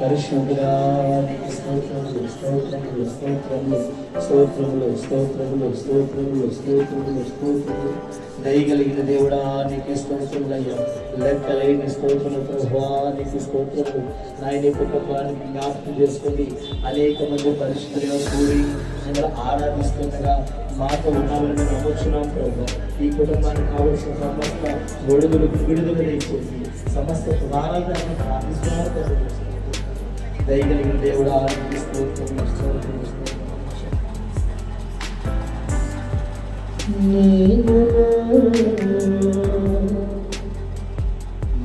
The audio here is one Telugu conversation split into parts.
పరిశుద్ధుడా స్తోత్రములు స్తోత్రములు స్తోత్రములు స్తోత్రములు స్తోత్రములు స్తోత్రములు స్తోత్రములు స్తోత్రములు. దయగలిగిన దేవుడా నీకు స్తోత్రములయ్యా. లెక్కలేని స్తోత్రములు ప్రభువా నీకు స్తోత్రములు. నాయన కుటుంబానికి జ్ఞాపకం చేసుకోండి అనేక మంది పరిస్థితులుగా కూడి మిమ్మల్ని ఆరాధిస్తుండగా మాతో ఉన్నామని నమ్ముచున్నాం ప్రభు. ఈ కుటుంబానికి కావలసిన సమస్త ఒడుగులు విడుదల దయచేసి సమస్త ప్రాణాలను ప్రార్థిస్తున్నారు ప్రభు. దయగలిగిన దేవుడు ఆరాధిస్తూ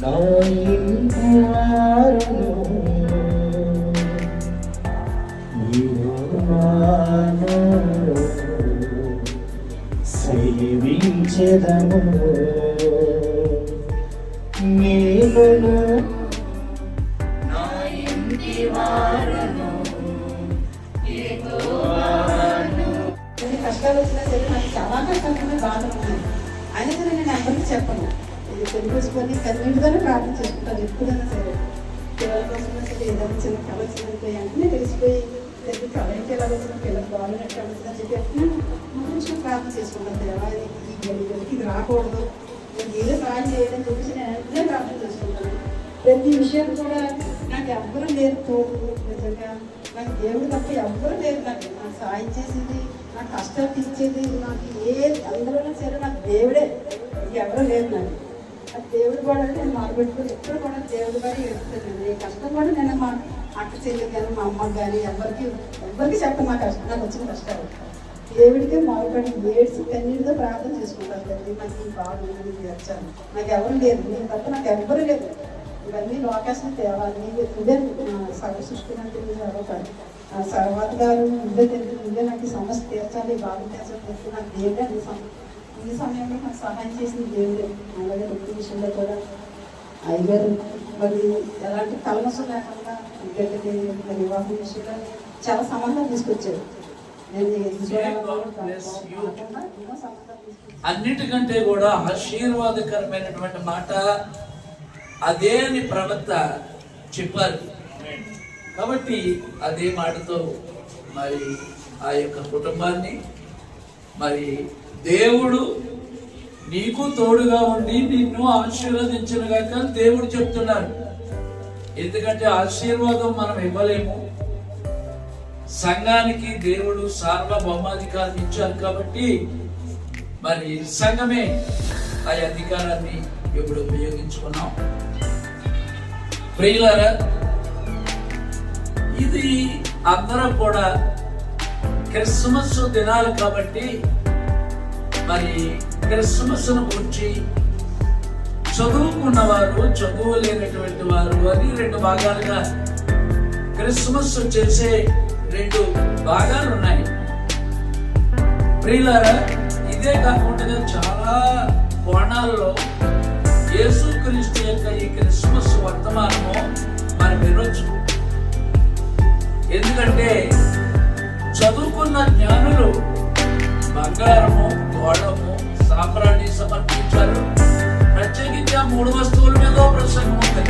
నా ఇంటి వారును మాను సేవించెదము నీవును నా ఇంటి వారును కష్టాలు వచ్చినా సరే నాకు చాలా కష్టమైన బాధ ఉంది అయినా సరే నేను అందరికీ చెప్పను. ఇది తెలుసుకొని కన్నీటితోనే ప్రార్థన చేసుకుంటాను ఎప్పుడైనా సరే. పిల్లల కోసమైనా సరే ఏదైనా చిన్న కళ వచ్చినట్టు అంటే తెలిసిపోయి దగ్గర కళ ఎలా వచ్చిన పిల్లలు బాగున్నట్టు కళ చెప్పి వెంటనే మంచిగా ప్రార్థన చేసుకుంటాను దేవా ఇది ఈ గడికి ఇది రాకూడదు. నేను ఏదో సాయం చేయడం చూపించి నేను వెంటనే ప్రార్థన చేసుకుంటాను. ప్రతి విషయం కూడా నాకు ఎవ్వరూ లేరు తోడు నిజంగా. నాకు దేవుడు తప్ప ఎవ్వరూ లేరు నాకు. నాకు సాయం చేసేది నాకు కష్టాలు తీర్చేది నాకు ఏ అందరూ సరే నాకు దేవుడే. ఎవరూ లేరు నాకు. ఆ దేవుడు కూడా నేను మొదలుపెట్టుకుని ఎప్పుడు కూడా దేవుడు గారి ఎడుతున్నాను ఏ కష్టం కూడా నేను మా అక్క చెల్లి కానీ మా అమ్మకి కానీ ఎవరికి ఎవరికి చెప్పను మా కష్టం నాకు వచ్చిన కష్టాలు. దేవుడికే మొదలుపెట్టి ఏడ్చి కన్నీటితో ప్రార్థన చేసుకుంటారు తల్లి. నాకు ఈ బాగు తీర్చాను నాకు ఎవరు లేరు. నేను తప్ప నాకు ఎవ్వరు లేరు. ఇవన్నీ లోకేషన్ తేవాలి. ఇదే నువ్వే సర్వ సృష్టినంటే సర్వకాలి సర్వాత గారు నువ్వే తెలియదు ఇదే నాకు ఈ సమస్య తీర్చాలి బాగు తీర్చాలి తెలిసి. నాకు దేవుడే ఈ సమయం ఈ సమయంలో నాకు సహాయం చేసిన దేవుడే. అలాగే ప్రతి విషయంలో కూడా. అయ్యారు మరి ఎలాంటి కలమసం లేకుండా ఇద్దరికి మరి వివాహం విషయంలో చాలా సంబంధాలు తీసుకొచ్చారు. అన్నిటికంటే కూడా ఆశీర్వాదకరమైనటువంటి మాట అదే అని ప్రవక్త చెప్పారు. కాబట్టి అదే మాటతో మరి ఆ యొక్క కుటుంబాన్ని మరి దేవుడు నీకు తోడుగా ఉండి నిన్ను ఆశీర్వదించిన గాక దేవుడు చెప్తున్నాడు. ఎందుకంటే ఆశీర్వాదం మనం ఇవ్వలేము. సంఘానికి దేవుడు సార్వభౌమాధికారం ఇచ్చారు కాబట్టి మరి సంఘమే ఆ అధికారాన్ని ఇప్పుడు ఉపయోగించుకున్నాం. ప్రియులారా ఇది అందరం కూడా క్రిస్మస్ దినాలు కాబట్టి మరి క్రిస్మస్ను గురించి చదువుకున్న వారు చదువు లేనటువంటి వారు అని రెండు భాగాలుగా క్రిస్మస్ చేసే రెండు భాగాలు ఉన్నాయి ప్రియులారా ఇదే కాకుండా చాలా కోణాల్లో యేసుక్రీస్తు యొక్క ఈ క్రిస్మస్ వర్తమానము మనం వినొచ్చు. ఎందుకంటే చదువుకున్న జ్ఞానులు బంగారము గోడము సాంబ్రాన్ని సమర్పించారు. ప్రత్యేకించి ఆ మూడు వస్తువుల మీద ప్రసంగం ఉంది.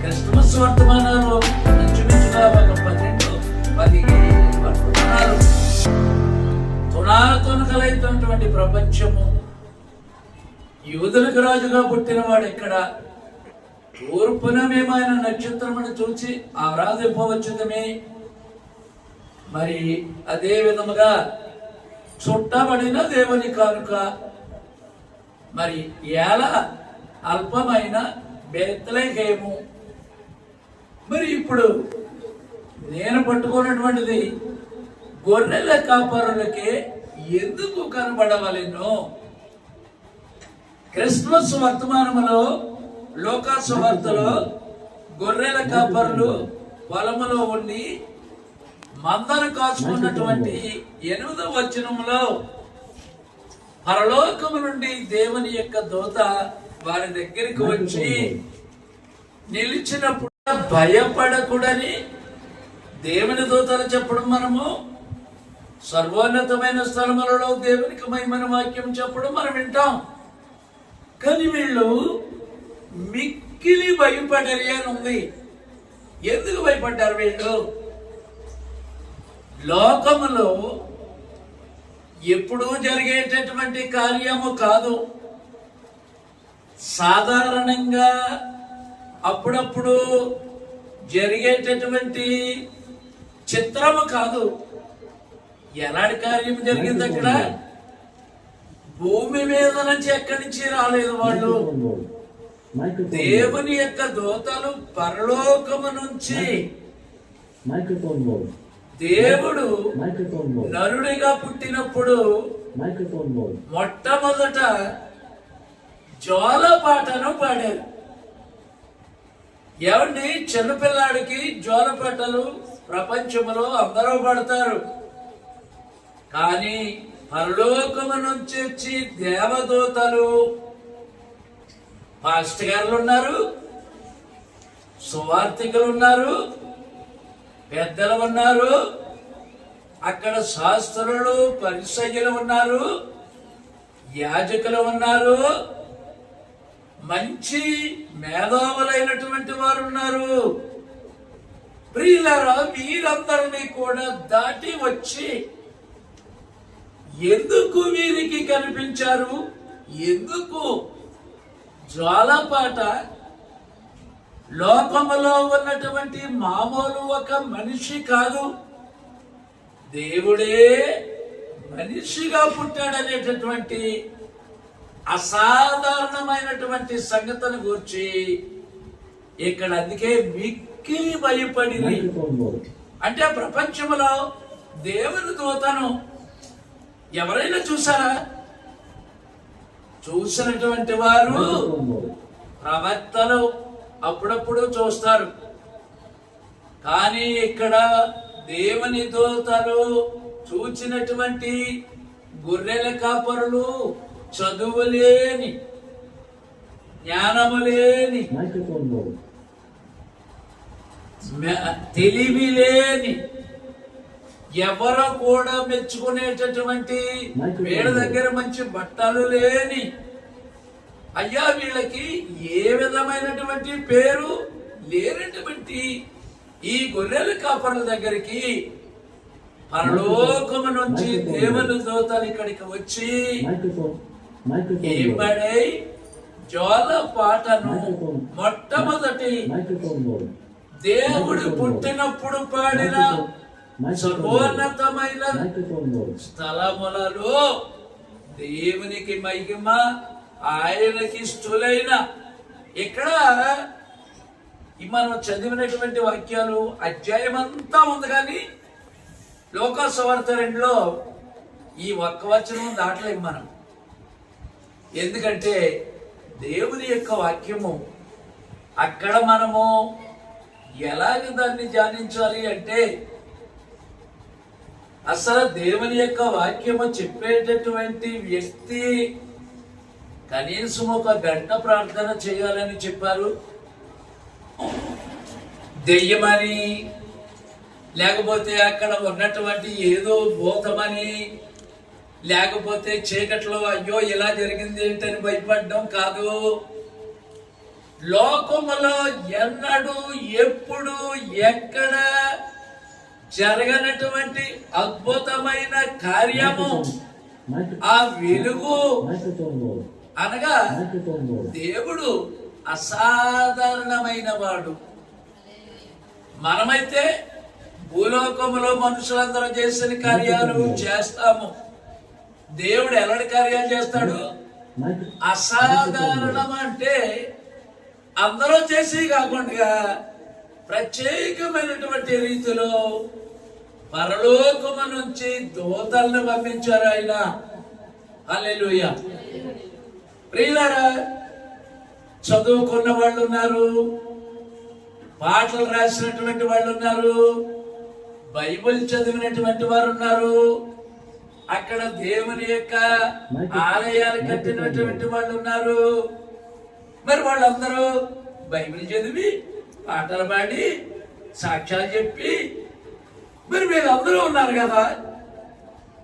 క్రిస్మస్ వర్తమానాలు ఇంచుమించుగా ఒక పన్నెండు పదిహేను వర్తమానాలు తునాతునకలైనటువంటి ప్రపంచము. యూదులకు రాజుగా పుట్టినవాడు ఇక్కడ తూర్పున మేము నక్షత్రమును చూచి ఆరాధింపవచ్చుదమే మరి అదే విధముగా చుట్టబడిన దేవుని కానుక. మరి ఎలా అల్పమైన బెత్తలేహేము మరి ఇప్పుడు నేను పట్టుకున్నటువంటిది గొర్రెల కాపరులకే ఎందుకు కనబడవలను? క్రిస్మస్ వర్తమానములో లోకాసు వార్తలో గొర్రెల కాపరులు పొలములో ఉండి మందను కాచుకున్నటువంటి ఎనిమిదవ వచనములో పరలోకము నుండి దేవుని యొక్క దూత వారి దగ్గరికి వచ్చి నిలిచినప్పుడు భయపడకూడని దేవుని దూతలు చెప్పడం మనము సర్వోన్నతమైన స్థలములలో దేవునికి మహిమన వాక్యం చెప్పడం మనం వింటాం. కానీ వీళ్ళు మిక్కిలి భయపడరి అని ఉంది. ఎందుకు భయపడ్డారు వీళ్ళు? లోకములో ఎప్పుడూ జరిగేటటువంటి కార్యము కాదు. సాధారణంగా అప్పుడప్పుడు జరిగేటటువంటి చిత్రము కాదు. ఎలాంటి కార్యం జరిగింది అక్కడ? భూమి మీద నుంచి ఎక్కడి నుంచి రాలేదు వాళ్ళు? దేవుని యొక్క దూతలు పరలోకము నుంచి. మైక్రోఫోన్. దేవుడు. నరుడిగా పుట్టినప్పుడు. మొట్టమొదట జోల పాటను పాడారు ఏమండి చిన్నపిల్లాడికి జోల పాటలు ప్రపంచంలో అందరూ పాడతారు కానీ పరలోకము నుంచి వచ్చి దేవదూతలు పాస్టర్ గారులు ఉన్నారు సువార్థికులు ఉన్నారు పెద్దలు ఉన్నారు. అక్కడ శాస్త్రులు పరిసయ్యులు ఉన్నారు. యాజకులు ఉన్నారు. మంచి మేధావులైనటువంటి వారు ఉన్నారు. ప్రియులరా వీరందరినీ కూడా దాటి వచ్చి ఎందుకు వీరికి కనిపించారు? ఎందుకు? జ్వాలపాట లోకములో ఉన్నటువంటి మామూలు ఒక మనిషి కాదు. దేవుడే మనిషిగా పుట్టాడనేటటువంటి అసాధారణమైనటువంటి సంగతిని గురించి ఇక్కడ అందుకే మిక్కిలి భయపడి అంటే ప్రపంచంలో దేవుని దూతను ఎవరైనా చూసారా చూసినటువంటి వారు ప్రవక్తలు. అప్పుడప్పుడు చూస్తారు. కానీ ఇక్కడ దేవుని దూతలు చూచినటువంటి గొర్రెల కాపరులు చదువు లేని జ్ఞానము లేని తెలివి లేని ఎవరు కూడా మెచ్చుకునేటటువంటి వీళ్ళ దగ్గర మంచి బట్టలు లేని అయ్యా వీళ్ళకి ఏ విధమైనటువంటి పేరు లేనటువంటి ఈ గొర్రెల కాపరుల దగ్గరికి పరలోకము నుంచి దేవుని దూతలు ఇక్కడికి వచ్చి జోల పాటను మొట్టమొదటి. దేవుడు పుట్టినప్పుడు పాడిన. సర్వోన్నతమైన. స్థలములలో దేవునికి మహిమ ఆయనకి స్థులైన ఇక్కడ మనం చదివినటువంటి వాక్యాలు అధ్యాయం అంతా ఉంది కానీ లోకాసువార్త రెండులో ఈ ఒక్క వచనం దాటలేము మనం. ఎందుకంటే దేవుని యొక్క వాక్యము అక్కడ మనము ఎలాగ దాన్ని ధ్యానించాలి అంటే అసలు దేవుని యొక్క వాక్యము చెప్పేటటువంటి వ్యక్తి కనీసం ఒక గంట ప్రార్థన చేయాలని చెప్పారు దెయ్యమని లేకపోతే అక్కడ ఉన్నటువంటి ఏదో భూతమని లేకపోతే చీకట్లో అయ్యో ఇలా జరిగింది ఏంటని భయపడడం కాదు లోకములో ఎన్నడూ ఎప్పుడు ఎక్కడ జరగనటువంటి అద్భుతమైన కార్యము. ఆ వెలుగు. అనగా దేవుడు అసాధారణమైన వాడు. మనమైతే భూలోకములో మనుషులందరూ చేసిన కార్యాలు చేస్తాము. దేవుడు ఎలాంటి కార్యాలు చేస్తాడు? అసాధారణం అంటే అందరూ చేసి కాకుండా ప్రత్యేకమైనటువంటి రీతిలో పరలోకము నుంచి దూతలను పంపించారు ఆయన. అల్లెలుయ్య ప్రియులారా చదువుకున్న వాళ్ళు ఉన్నారు పాటలు రాసినటువంటి వాళ్ళు ఉన్నారు బైబిల్ చదివినటువంటి వారు ఉన్నారు అక్కడ దేవుని యొక్క ఆలయాలు కట్టినటువంటి వాళ్ళు ఉన్నారు మరి వాళ్ళందరూ బైబిల్ చదివి పాటలు పాడి సాక్ష్యాలు చెప్పి మరి వీళ్ళందరూ ఉన్నారు కదా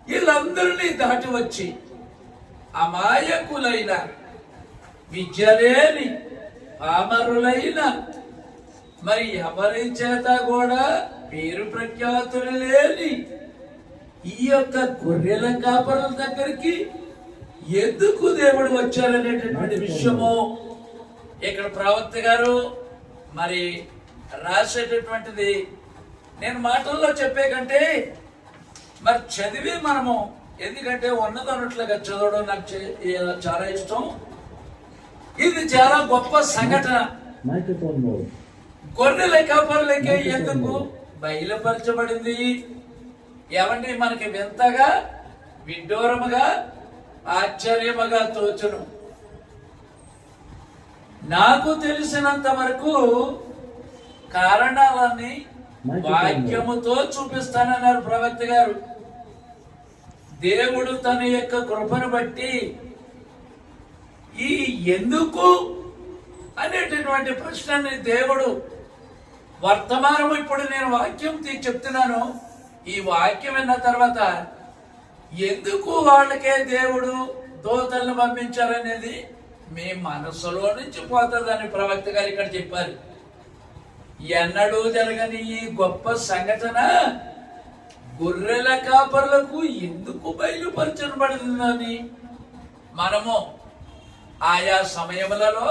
వీళ్ళందరినీ దాటి వచ్చి అమాయకులైన విద్య లేని పామరులైన మరి ఎవరి చేత కూడా పేరు ప్రఖ్యాతులు లేని ఈ యొక్క గొర్రెల కాపరుల దగ్గరికి ఎందుకు దేవుడు వచ్చారనేటటువంటి విషయము ఇక్కడ ప్రవక్త గారు మరి రాసేటటువంటిది నేను మాటల్లో చెప్పే కంటే మరి చదివి మనము ఎందుకంటే ఉన్నదన్నట్లుగా చదవడం నాకు చాలా ఇష్టం. ఇది చాలా గొప్ప సంఘటన. గొర్రెల కాపరులకే ఎందుకు? బయలుపరచబడింది. ఏమండి మనకి వింతగా విడ్డూరముగా ఆశ్చర్యముగా తోచును. నాకు తెలిసినంత వరకు కారణాలన్నీ వాక్యముతో చూపిస్తానన్నారు ప్రవక్త గారు. దేవుడు తన యొక్క కృపను బట్టి ఈ ఎందుకు అనేటటువంటి ప్రశ్నని దేవుడు వర్తమానం ఇప్పుడు నేను వాక్యం చెప్తున్నాను. ఈ వాక్యం విన్న తర్వాత ఎందుకు వాళ్ళకే దేవుడు దోతలను పంపించారనేది మీ మనసులో నుంచి పోతుందని ప్రవక్త గారు ఇక్కడ చెప్పారు. ఎన్నడూ జరగని ఈ గొప్ప సంఘటన గొర్రెల కాపర్లకు ఎందుకు బయలుపరచబడుతుందని మనము ఆయా సమయములలో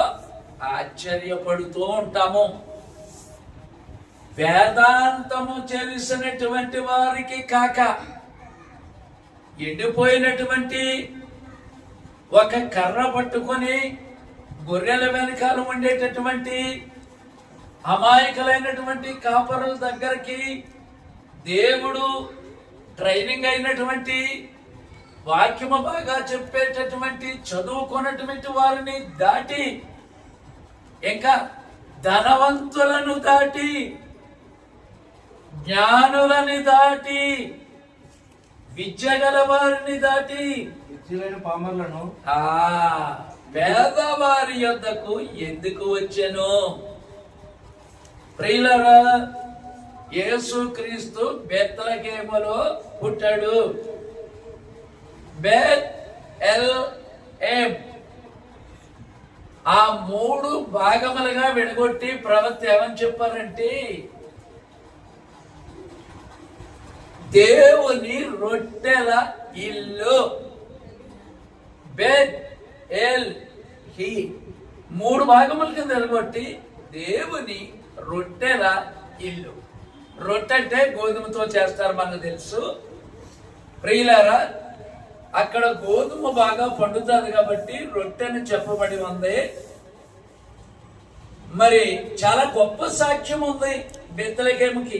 ఆశ్చర్యపడుతూ ఉంటాము. వేదాంతము చేసినటువంటి వారికి కాక ఎండిపోయినటువంటి ఒక కర్ర పట్టుకొని గొర్రెల వెనకాల ఉండేటటువంటి అమాయకులైనటువంటి కాపరుల దగ్గరికి దేవుడు ట్రైనింగ్ అయినటువంటి వాక్యము బాగా చెప్పేటటువంటి చదువుకున్నటువంటి వారిని దాటి ఇంకా ధనవంతులను దాటి జ్ఞానులని దాటి విద్య గల వారిని దాటి విద్యులైన పామర్లను పేదవారి యొద్దకు ఎందుకు వచ్చెను? ప్రియులరా యేసు క్రీస్తు బెత్తలకేమలో పుట్టాడు. బెత్ ఎల్ ఎం ఆ మూడు భాగములుగా విడగొట్టి ప్రవక్త ఏమని చెప్పారంటే దేవుని రొట్టెల ఇల్లు బెత్ ఎల్ హి మూడు భాగముల కింద విడగొట్టి దేవుని రొట్టెల ఇల్లు. రొట్టె అంటే గోధుమతో చేస్తారు మనకు తెలుసు. ప్రియులారా అక్కడ గోధుమ బాగా పండుతుంది కాబట్టి రొట్టెని చెప్పబడి ఉంది. మరి చాలా గొప్ప సాక్ష్యం ఉంది బెత్తలకేమికి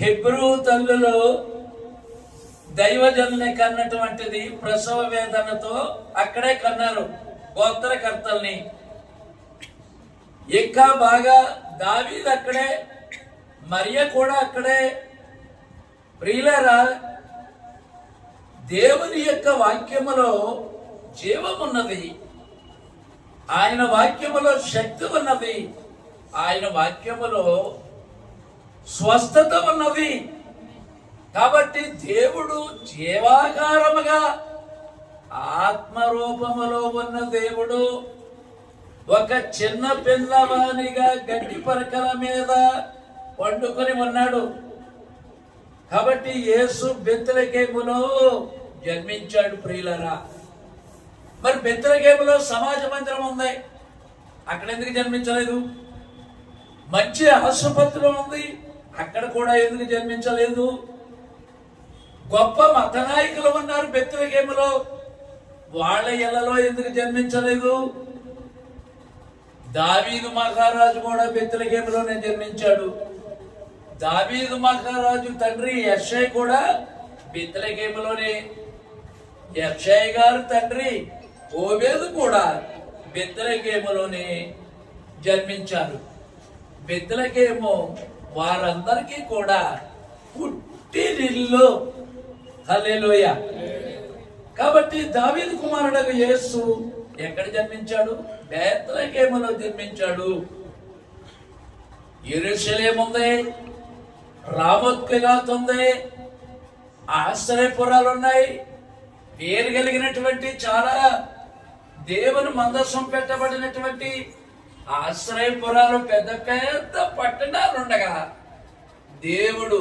హెబ్రూ తల్లులు దైవజనుని కన్నటువంటిది ప్రసవ వేదనతో అక్కడే కన్నారు గోత్రకర్తల్ని. ఇంకా బాగా దావీది అక్కడే మరియ కూడా అక్కడే. ప్రియులరా దేవుని యొక్క వాక్యములో జీవమున్నది ఆయన వాక్యములో శక్తి ఉన్నది. ఆయన వాక్యములో స్వస్థత ఉన్నది. కాబట్టి దేవుడు జీవాకారముగా ఆత్మరూపములో ఉన్న దేవుడు. ఒక చిన్న పిల్లవానిగా గడ్డి పరకల మీద పండుకొని ఉన్నాడు. కాబట్టి యేసు బెత్తలకేములో జన్మించాడు ప్రియులరా. మరి బెత్తలకేములో సమాజ మందిరం ఉంది. అక్కడ ఎందుకు జన్మించలేదు? మంచి ఆసుపత్రి ఉంది. అక్కడ కూడా ఎందుకు జన్మించలేదు? గొప్ప మత నాయకులు ఉన్నారు బెత్తలకేములో వాళ్ళ ఇళ్ళలో ఎందుకు జన్మించలేదు? దావీదు మహారాజు కూడా బెత్తలకేములోనే జన్మించాడు. దావీదు మహారాజు తండ్రి యక్షయ్ కూడా బెత్తలకేములోనే యక్షయ్ గారు తండ్రి ఓబేదు కూడా బెత్తలకేములోనే జన్మించారు. బెత్తలకేమో వారందరికీ కూడా పుట్టినిల్లు. హల్లెలూయ. కాబట్టి దావీదు కుమారుడు యేసు ఎక్కడ జన్మించాడు? బేత్లకేములో జన్మించాడు. ఎరుసలేం ఉంది ఆశ్రయపురాలు ఉన్నాయి పేరు కలిగినటువంటి చాలా దేవుని మందస్సం పెట్టబడినటువంటి ఆశ్రయపురాలు పెద్ద పెద్ద పట్టణాలు ఉండగా దేవుడు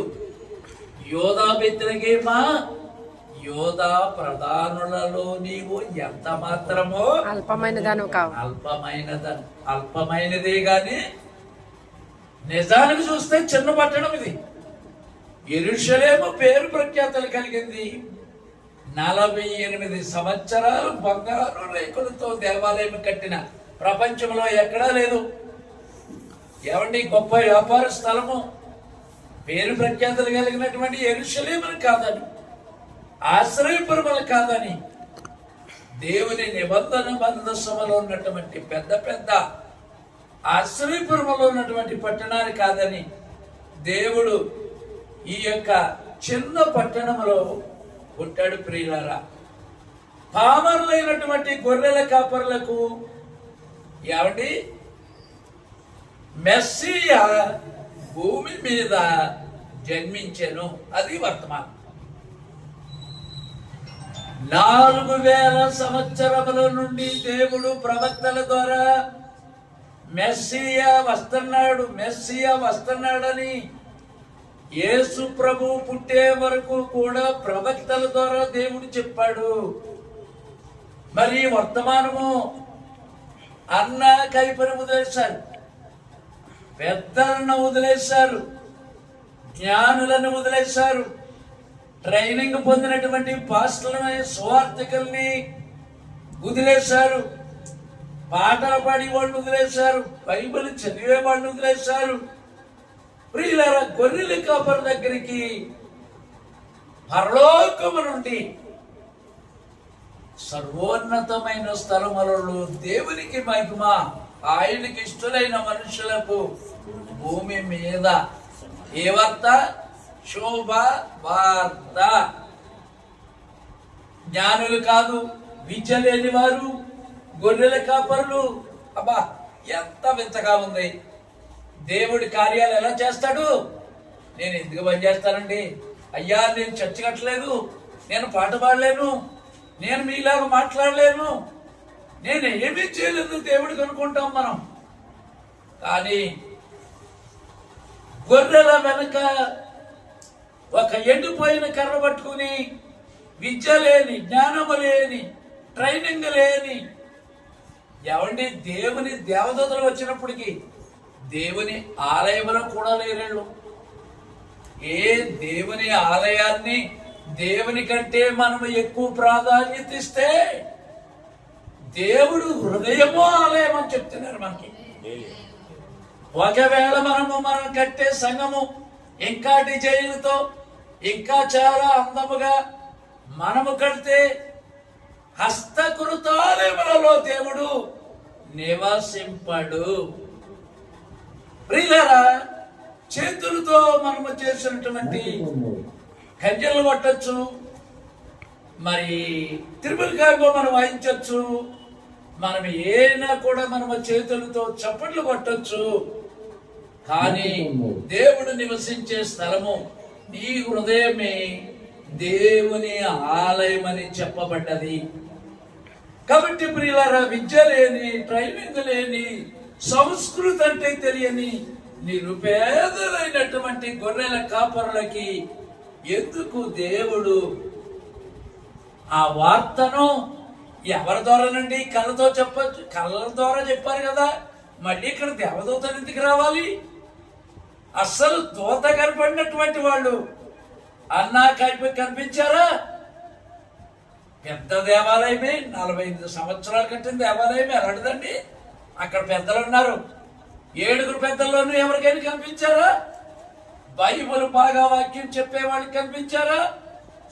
యోధా బెత్రగేమా? యోధా ప్రధానులలో నీవు ఎంత మాత్రమో అల్పమైన దాను కావు. అల్పమైనద అల్పమైనదే గాని నిజానికి చూస్తే చిన్న పట్టణం ఇది. ఎరుషలేము పేరు ప్రఖ్యాతలు కలిగింది. నలభై ఎనిమిది సంవత్సరాలు బంగారు రేకులతో దేవాలయం కట్టిన ప్రపంచంలో ఎక్కడా లేదు. ఏమండి గొప్ప వ్యాపార స్థలము? పేరు ప్రఖ్యాతలు కలిగినటువంటి ఎరుషలేములు కాదని ఆశ్రయపురములు కాదని దేవుని నిబంధన బంధసమలో ఉన్నటువంటి పెద్ద పెద్ద ఆశ్రయపురములో ఉన్నటువంటి పట్టణాలు కాదని దేవుడు ఈ యొక్క చిన్న పట్టణంలో పుట్టాడు ప్రియులారా. పామరులైనటువంటి గొర్రెల కాపర్లకు ఏమండి? మెస్సియా భూమి మీద జన్మించాను. అది వర్తమానం. నాలుగు వేల సంవత్సరముల నుండి దేవుడు ప్రవక్తల ద్వారా మెస్సియా వస్తున్నాడు మెస్సియా వస్తున్నాడని యేసు ప్రభు పుట్టే వరకు కూడా ప్రవక్తల ద్వారా దేవుడు చెప్పాడు. మరి వర్తమానము అన్న కైపరి వదిలేశారు. పెద్దలను వదిలేశారు. జ్ఞానులను వదిలేశారు. ట్రైనింగ్ పొందినటువంటి పాస్టర్లని సువార్థికుల్ని వదిలేశారు. పాటలు పాడి వాళ్ళు వదిలేశారు. బైబిల్ చదివే వాళ్ళు వదిలేశారు. ప్రియులారా గొర్రెల కాపర్ దగ్గరికి పరలోకము నుండి సర్వోన్నతమైన స్థలములలో దేవునికి మహిమ ఆయనకి ఇష్టలైన మనుషులకు భూమి మీద. ఏ వార్త? శోభ వార్త. జ్ఞానులు కాదు విద్య లేని వారు గొర్రెల కాపరులు. అబ్బా ఎంత వింతగా ఉంది. దేవుడి కార్యాలు ఎలా చేస్తాడు? నేను ఎందుకు పనిచేస్తానండి అయ్యా నేను చర్చ కట్టలేదు నేను పాట పాడలేను. నేను మీలాగా మాట్లాడలేను. నేను ఏమీ చేయలేదు దేవుడికి అనుకుంటాం మనం. కానీ గొర్రెల వెనుక ఒక ఎండిపోయిన కర్ర పట్టుకుని విద్య లేని జ్ఞానము లేని ట్రైనింగ్ లేని ఎవండి దేవుని దేవదూతలు వచ్చినప్పటికీ దేవుని ఆలయములో కూడా లేరేళ్ళు ఏ దేవుని ఆలయాన్ని దేవుని కంటే మనం ఎక్కువ ప్రాధాన్యత ఇస్తే దేవుడు హృదయము ఆలయం అని చెప్తున్నారు మనకి. ఒకవేళ మనము మనం కట్టే సంఘము ఇంకా డిజైన్లతో ఇంకా చాలా అందముగా మనము కడితే హస్తకృతాలయములలో దేవుడు నివసింపడు. ప్రియులారా చేతులతో మనము చేసినటువంటి కంజలు కొట్టచ్చు మరి తిరుమలకాయలో మనం వాయించవచ్చు మనం ఏనా కూడా మనము చేతులతో చప్పట్లు కొట్టచ్చు. కానీ దేవుడు నివసించే స్థలము నీ హృదయమే దేవుని ఆలయమని చెప్పబడ్డది. కాబట్టి ప్రియులారా విద్య లేని ట్రైనింగ్ లేని సంస్కృతి అంటే తెలియని నిరుపేదలైనటువంటి గొర్రెల కాపరులకి ఎందుకు దేవుడు ఆ వార్తను ఎవరి ద్వారానండి? కళ్ళతో చెప్పచ్చు కళ్ళ ద్వారా చెప్పారు కదా. మళ్ళీ ఇక్కడ దేవదూతలు ఎందుకు రావాలి? అస్సలు దూత కనపడినటువంటి వాళ్ళు అన్నా కలిపి కనిపించారా? పెద్ద దేవాలయమే నలభై ఐదు సంవత్సరాల కట్టిన దేవాలయమే ఎలాంటిదండి అక్కడ పెద్దలు ఉన్నారు. ఏడుగురు పెద్దల్లోనూ ఎవరికైనా కనిపించారా? బైబుల్ బాగా వాక్యం చెప్పేవాళ్ళు కనిపించారా?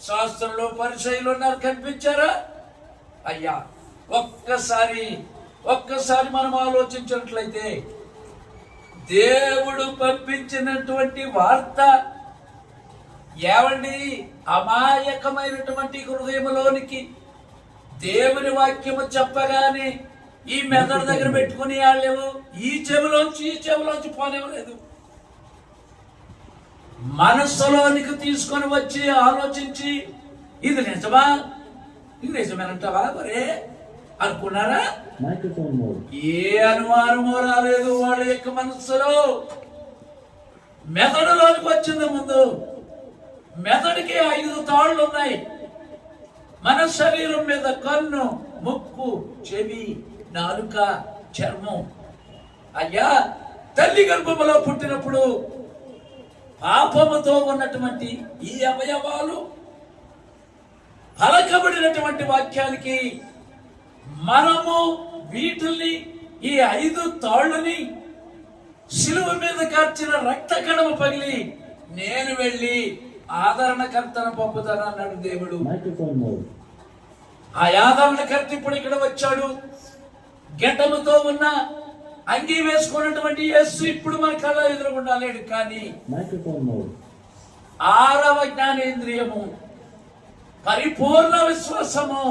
శాస్త్రంలో పరిచయలు ఉన్నారు కనిపించారా? అయ్యా ఒక్కసారి ఒక్కసారి మనం ఆలోచించినట్లయితే దేవుడు పంపించినటువంటి వార్త ఏమండి అమాయకమైనటువంటి హృదయంలోనికి దేవుని వాక్యము చెప్పగానే ఈ మెదడు దగ్గర పెట్టుకుని వాళ్ళేమో ఈ చెవిలోంచి ఈ చెవిలోంచి పోనివ్వలేదు. మనస్సులోనికి తీసుకొని వచ్చి ఆలోచించి ఇది నిజమా? ఇది నిజమేనంటావా? మరే అనుకున్నారా? ఏ అనుమానమో రాలేదు వాళ్ళ యొక్క మనస్సులో. మెదడులోనికి వచ్చింది ముందు. మెదడుకి ఐదు తాళ్ళు ఉన్నాయి. మన శరీరం మీద కన్ను ముక్కు చెవి నాలుక చర్మం. అయ్యా తల్లి గర్భములో పుట్టినప్పుడు పాపముతో ఉన్నటువంటి ఈ అవయవాలు పలకబడినటువంటి వాక్యానికి మనము వీటిల్ని ఈ ఐదు తాళ్ళని శిలువ మీద కార్చిన రక్త కణము పగిలి నేను వెళ్ళి ఆదరణకర్తను పంపుతాను అన్నాడు దేవుడు. ఆ ఆదరణకర్త ఇప్పుడు ఇక్కడ వచ్చాడు. గెటముతో ఉన్న అంగీ వేసుకున్నటువంటి యేసు ఇప్పుడు మన కళ్ళ ఎదురుగుండా లేడు కానీ. ఆరవ జ్ఞానేంద్రియము పరిపూర్ణ విశ్వాసము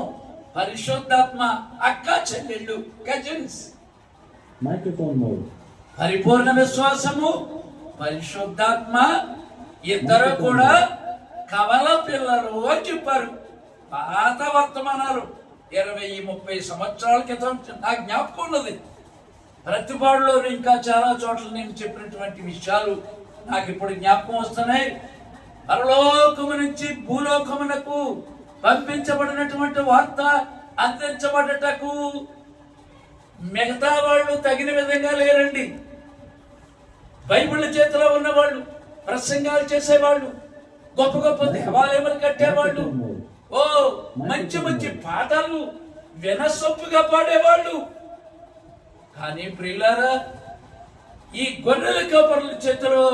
పరిశుద్ధాత్మ అక్క చెల్లెళ్ళు కజిన్స్. పరిపూర్ణ విశ్వాసము పరిశుద్ధాత్మ ఇద్దరు కూడా కవల పిల్లలు అని చెప్పారు. పాత వర్తమానాలు. ఇరవై ముప్పై సంవత్సరాల క్రితం నా జ్ఞాపకం ఉన్నది. ప్రతిపాడులో ఇంకా చాలా చోట్ల నేను చెప్పినటువంటి విషయాలు నాకు ఇప్పుడు జ్ఞాపకం వస్తున్నాయి. పరలోకము నుంచి భూలోకమునకు పంపించబడినటువంటి వార్త అందించబడటకు మిగతా వాళ్ళు తగిన విధంగా లేరండి. బైబిళ్ళ చేతిలో ఉన్నవాళ్ళు ప్రసంగాలు చేసేవాళ్ళు గొప్ప గొప్ప దేవాలయములు కట్టేవాళ్ళు ఓ మంచి మంచి పాటలు వినసొప్పుగా పాడేవాళ్ళు. కానీ ప్రియులారా ఈ గొర్రెల కాపరుల చేతిలో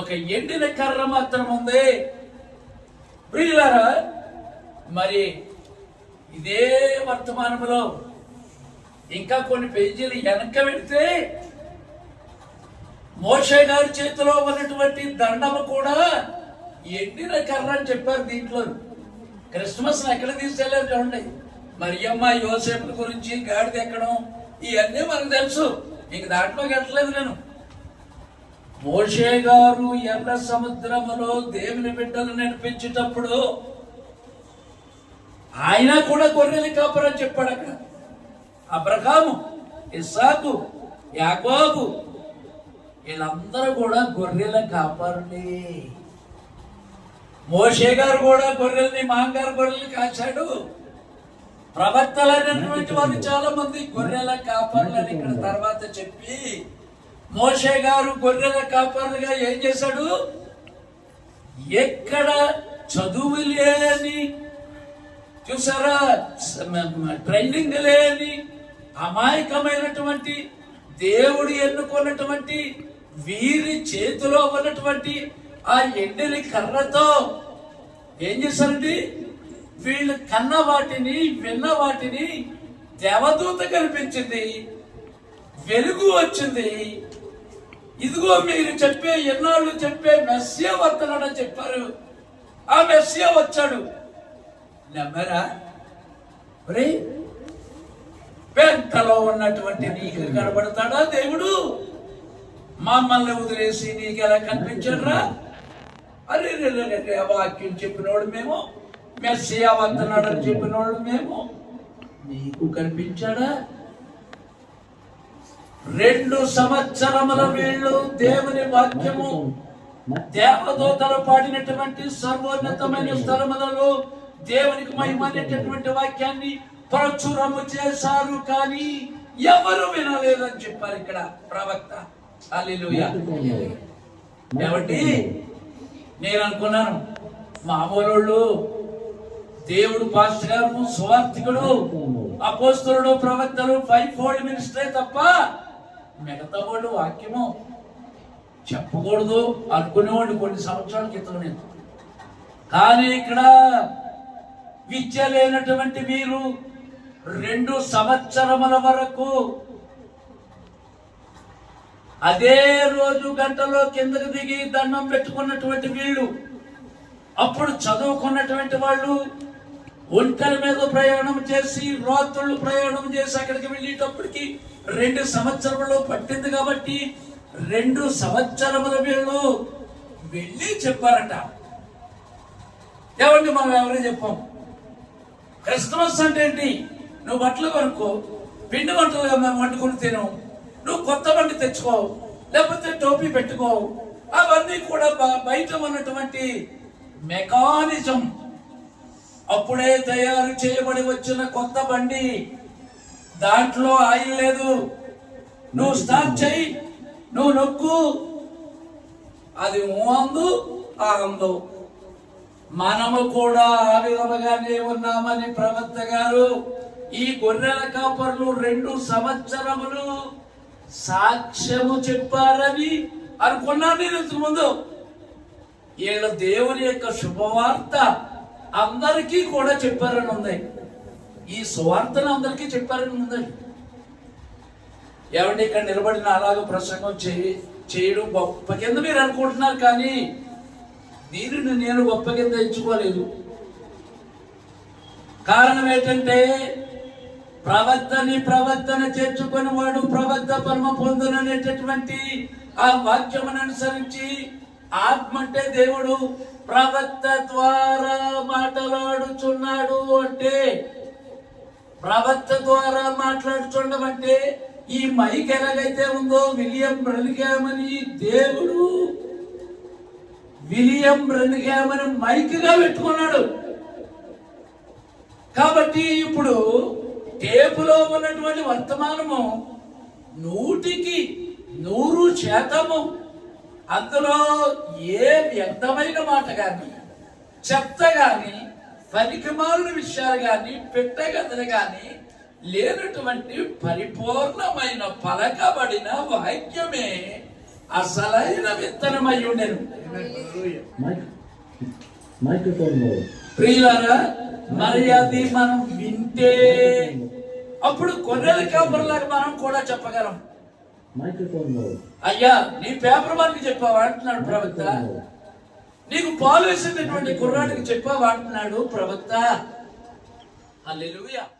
ఒక ఎండిన కర్ర మాత్రం ఉంది. ప్రియులారా మరి ఇదే వర్తమానంలో ఇంకా కొన్ని పేజీలు వెనక వెళితే మోషే గారి చేతిలో ఉన్నటువంటి దండము కూడా ఎండిన కర్ర అని చెప్పారు దీంట్లో క్రిస్మస్ ఎక్కడ తీసుకెళ్ళారు చూడండి. మరియమ్మ యోసేపు గురించి గాడిద ఎక్కడం ఇవన్నీ మనకు తెలుసు. ఇంక దాంట్లోకి వెళ్ళలేదు నేను. మోషే గారు ఎర్ర సముద్రములో దేవుని బిడ్డలు నడిపించేటప్పుడు ఆయన కూడా గొర్రెలు కాపరని చెప్పాడు అక్కడ. అబ్రహాము ఇస్సాకు యాకోబు వీళ్ళందరూ కూడా గొర్రెల కాపరులే. మోషే గారు కూడా గొర్రెల్ని మాంగారు గొర్రెల్ని కాచాడు. ప్రవక్తలైనటువంటి వారు చాలా మంది గొర్రెల కాపర్లని ఇక్కడ తర్వాత చెప్పి మోషే గారు గొర్రెల కాపర్లుగా ఏం చేశాడు? ఎక్కడ చదువు లేని చూసారా ట్రైనింగ్ లేని అమాయకమైనటువంటి దేవుడు ఎన్నుకున్నటువంటి వీరి చేతిలో ఉన్నటువంటి ఆ ఎండిని కర్రతో ఏం చేశారండి? వీళ్ళు కన్న వాటిని విన్న వాటిని దేవదూత కనిపించింది. వెలుగు వచ్చింది. ఇదిగో మీరు చెప్పే ఎన్నాళ్ళు చెప్పే మెస్సియా వస్తున్నాడని చెప్పారు. ఆ మెస్సియా వచ్చాడు. నమ్మరా? ఒరే పెంటలో ఉన్నటువంటి నీకు కనబడతాడా దేవుడు? మమ్మల్ని వదిలేసి నీకు ఎలా కనిపించాడురా? అరే రే వాక్యం చెప్పినోడు మేము మెస్సియా వస్తున్నాడు అని చెప్పినోడు మేము. నీకు కనిపించాడా? రెండు సంవత్సరముల వీళ్ళు దేవుని వాక్యము. దేవదూతలు పాడినటువంటి సర్వోన్నతమైన స్థలములలో దేవునికి మహిమనేటటువంటి వాక్యాన్ని ప్రచురము చేశారు కానీ ఎవరు వినలేదని చెప్పారు ఇక్కడ ప్రవక్త. హల్లెలూయా. Microphone నేను అనుకున్నాను మామూలు దేవుడు పాస్టర్ గారు సువార్థికుడు అపోస్తులుడు ప్రవక్తలు ఫైవ్ ఫోల్డ్ మినిస్టరే తప్ప మిగతా వాళ్ళు వాక్యము చెప్పకూడదు అనుకునేవాడు కొన్ని సంవత్సరాల క్రితం నేను. కానీ ఇక్కడ విద్య లేనటువంటి మీరు రెండు సంవత్సరముల వరకు అదే రోజు గంటలో కిందకి దిగి దండం పెట్టుకున్నటువంటి వీళ్ళు అప్పుడు చదువుకున్నటువంటి వాళ్ళు ఒంటెల మీద ప్రయాణం చేసి రాత్రులు ప్రయాణం చేసి అక్కడికి వెళ్ళేటప్పటికి రెండు సంవత్సరములు పట్టింది కాబట్టి రెండు సంవత్సరముల వీళ్ళు వెళ్ళి చెప్పారట. ఏమండి మనం ఎవరే చెప్పాం? క్రిస్మస్ అంటే ఏంటి? నువ్వు బట్టలు కొనుక్కో పిండి వంటలు మేము వండుకొని తిను. నువ్వు కొత్త బండి తెచ్చుకో లేకపోతే టోపీ పెట్టుకో. అవన్నీ కూడా బయట ఉన్నటువంటి మెకానిజం. అప్పుడే తయారు చేయబడి వచ్చిన కొత్త బండి. దాంట్లో ఆయిల్ లేదు. నువ్వు స్టార్ట్ చేయి. నువ్వు నొక్కు. అది అందు ఆగందు. మనము కూడా ఆ విధముగానే ఉన్నామని ప్రవక్త గారు ఈ గొర్రెల కాపర్లు రెండు సంవత్సరములు సాక్ష్యము చెప్పారని అనుకున్నాను నేను ఇంతకుముందు. ముందు దేవుని యొక్క శుభవార్త అందరికీ కూడా చెప్పారని ఉంది. ఈ సువార్తను అందరికీ చెప్పారని ఉందండి ఏమంటే ఇక్కడ నిలబడిన అలాగ ప్రసంగం చేయి చేయడం గొప్ప కింద మీరు అనుకుంటున్నారు కానీ దీనిని నేను గొప్ప కింద ఎంచుకోలేదు. కారణం ఏంటంటే ప్రవర్తని ప్రవర్తన చేర్చుకొని వాడు ప్రవర్త పరమ పొందుననేటటువంటి ఆ వాక్యమును అనుసరించి ఆత్మ అంటే దేవుడు ప్రవర్త ద్వారా మాట్లాడుచున్నాడు అంటే ప్రవర్త ద్వారా మాట్లాడుచుండడం అంటే ఈ మైక్ ఎలాగైతే ఉందో విలియం బ్రనిగామని దేవుడు విలియం బ్రనిగామని మైక్గా పెట్టుకున్నాడు. కాబట్టి ఇప్పుడు టేపులో ఉన్నటువంటి వర్తమానము నూటికి నూరు శాతము అందులో ఏ వ్యర్థమైన మాట కానీ చెత్త కానీ పనికిమాలిన విషయాలు కానీ పెట్టగదలు కానీ లేనటువంటి పరిపూర్ణమైన పలకబడిన వాక్యమే అసలైన విత్తనమై ఉండెను ప్రియులారా మరి అది మనం వింటే అప్పుడు గొర్రెల కాపర్లాగా మనం కూడా చెప్పగలం. అయ్యా నీ పేపర్ వారికి చెప్పావా అంటున్నాడు ప్రవక్త. నీకు పాలు వేసేటటువంటి కుర్రాడికి చెప్పావా అంటున్నాడు ప్రవక్త హల్లెలూయా ఓ